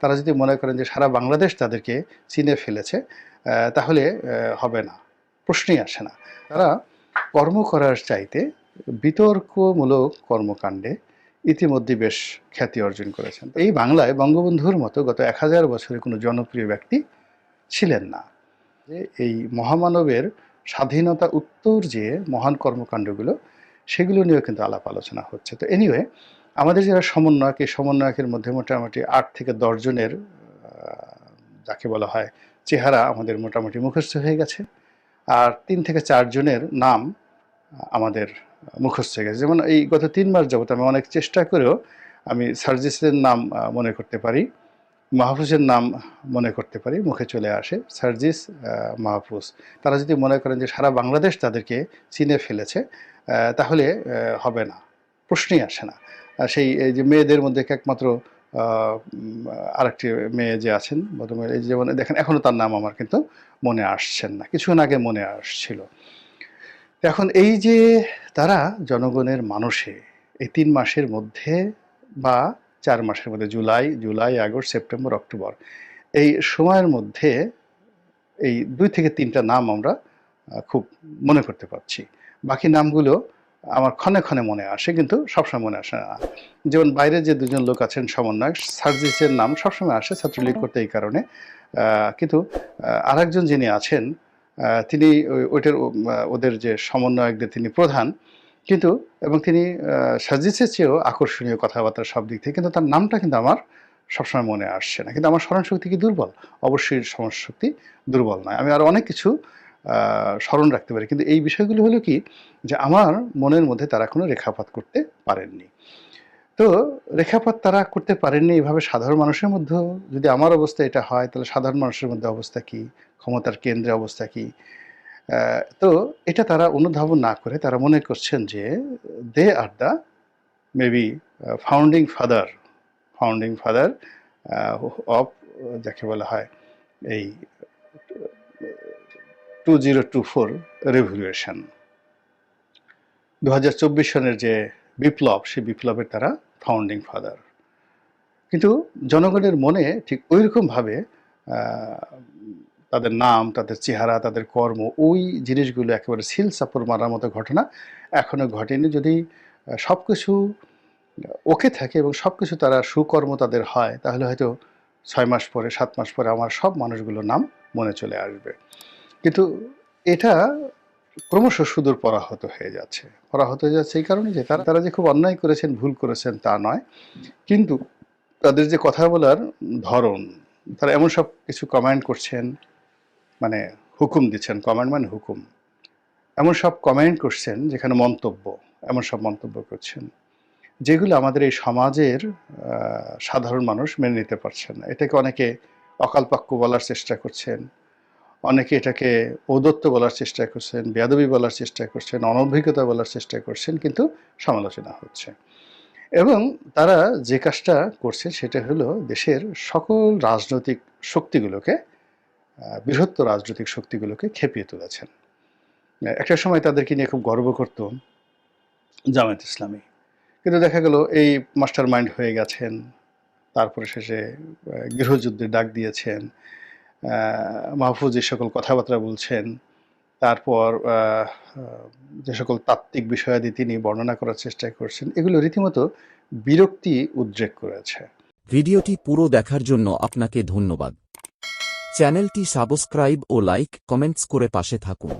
তারা যদি মনে করেন যে সারা বাংলাদেশ তাদেরকে চিনে ফেলেছে তাহলে হবে না, প্রশ্নই আসে না। তারা কর্ম করার চাইতে বিতর্কমূলক কর্মকাণ্ডে ইতিমধ্যে বেশ খ্যাতি অর্জন করেছেন। এই বাংলায় বঙ্গবন্ধুর মতো গত এক হাজার বছরে কোনো জনপ্রিয় ব্যক্তি ছিলেন না। যে এই মহামানবের স্বাধীনতা উত্তর যে মহান কর্মকাণ্ডগুলো, সেগুলো নিয়েও কিন্তু আলাপ আলোচনা হচ্ছে। তো এনিওয়ে আমাদের যারা সমন্বয়ক, এই সমন্বয়কের মধ্যে মোটামুটি আট থেকে দশজনের যাকে বলা হয় চেহারা আমাদের মোটামুটি মুখস্থ হয়ে গেছে। আর তিন থেকে চারজনের নাম আমাদের মুখস্থ হয়ে গেছে। যেমন এই গত তিন মাস যাবত আমি অনেক চেষ্টা করেও আমি সার্জিসের নাম মনে করতে পারি, মাহফুজের নাম মনে করতে পারি, মুখে চলে আসে। সার্জিস মাহফুজ, তারা যদি মনে করেন যে সারা বাংলাদেশ তাদেরকে চিনে ফেলেছে তাহলে হবে না, প্রশ্নই আসে না। সেই এই যে মেয়েদের মধ্যে একমাত্র আরেকটি মেয়ে যে আছেন ভদ্রমহিলা, যেমন দেখেন এখনও তার নাম আমার কিন্তু মনে আসছেন না কিছুক্ষণ আগে মনে আসছিল। এখন এই যে তারা জনগণের মানুষে এই তিন মাসের মধ্যে বা চার মাসের মধ্যে July July August September October এই সময়ের মধ্যে এই দুই থেকে তিনটা নাম আমরা খুব মনে করতে পারছি। বাকি নামগুলো আমার ক্ষণে ক্ষণে মনে আসে কিন্তু সবসময় মনে আসে না। যেমন বাইরে যে দুজন লোক আছেন সমন্বয়ক সার্জিসের নাম সবসময় আসে ছাত্রলীগ করতে এই কারণে। কিন্তু আরেকজন যিনি আছেন তিনি ওই- ওইটার ওদের যে সমন্বয়কদের তিনি প্রধান কিন্তু এবং তিনি সার্জিসের চেয়েও আকর্ষণীয় কথাবার্তা সব দিক থেকে কিন্তু তার নামটা কিন্তু আমার সবসময় মনে আসছে না। কিন্তু আমার স্মরণশক্তি কি দুর্বল? অবশ্যই স্মরণশক্তি দুর্বল নয়। আমি আরও অনেক কিছু স্মরণ রাখতে পারি। কিন্তু এই বিষয়গুলো হলো কি, যে আমার মনের মধ্যে তারা কোনো রেখাপাত করতে পারেননি। তো রেখাপাত তারা করতে পারেননি এইভাবে সাধারণ মানুষের মধ্যেও। যদি আমার অবস্থা এটা হয়, তাহলে সাধারণ মানুষের মধ্যে অবস্থা কি? ক্ষমতার কেন্দ্রে অবস্থা কি? তো এটা তারা অনুধাবন না করে তারা মনে করছেন যে they are the maybe founding father founding father of যাকে বলা হয়, এই two zero two four revolution দু হাজার চব্বিশ সনের যে বিপ্লব সেই বিপ্লবের তারা ফাউন্ডিং ফাদার কিন্তু জনগণের মনে ঠিক ওই রকমভাবে তাদের নাম, তাদের চেহারা, তাদের কর্ম, ওই জিনিসগুলো একেবারে সিল সাপড় মারার মতো ঘটনা এখনও ঘটেনি। যদি সব কিছু ওকে থাকে এবং সব কিছু তারা সুকর্ম তাদের হয়, তাহলে হয়তো ছয় মাস পরে, সাত মাস পরে আমার সব মানুষগুলোর নাম মনে চলে আসবে। কিন্তু এটা ক্রমশ সুদূর পরাহত হয়ে যাচ্ছে। পরাহত হয়ে যাচ্ছে এই কারণে যে তারা তারা যে খুব অন্যায় করেছেন, ভুল করেছেন তা নয়। কিন্তু তাদের যে কথা বলার ধরন, তারা এমন সব কিছু কমেন্ট করছেন মানে হুকুম দিচ্ছেন কমেন্ট মানে হুকুম। এমন সব কমেন্ট করছেন যেখানে মন্তব্য, এমন সব মন্তব্য করছেন, যেগুলো আমাদের এই সমাজের সাধারণ মানুষ মেনে নিতে পারছেন না। এটাকে অনেকে অকালপাক্য বলার চেষ্টা করছেন। অনেকে এটাকে ঔদত্ত বলার চেষ্টা করছেন বেয়াদবি বলার চেষ্টা করছেন অনভিজ্ঞতা বলার চেষ্টা করছেন কিন্তু সমালোচনা হচ্ছে। এবং তারা যে কাজটা করছে সেটা হলো দেশের সকল রাজনৈতিক শক্তিগুলোকে বৃহত্তর রাজনৈতিক শক্তিগুলোকে খেপিয়ে তুলেছেন। একটা সময় তাদেরকে নিয়ে খুব গর্ব করত জামায়াত ইসলামী। কিন্তু দেখা গেল এই মাস্টার মাইন্ড হয়ে গেছেন তারপরে শেষে আহ, গৃহযুদ্ধের ডাক দিয়েছেন। মাহফুজ যে সকল কথাবার্তা বলছেন, তারপর যে সকল তাত্ত্বিক বিষয়াদি তিনি বর্ণনা করার চেষ্টা করছেন, এগুলো রীতিমতো বিরক্তি উদ্রেক করেছে। ভিডিওটি পুরো দেখার জন্য আপনাকে ধন্যবাদ। চ্যানেলটি সাবস্ক্রাইব ও লাইক কমেন্টস করে পাশে থাকুন।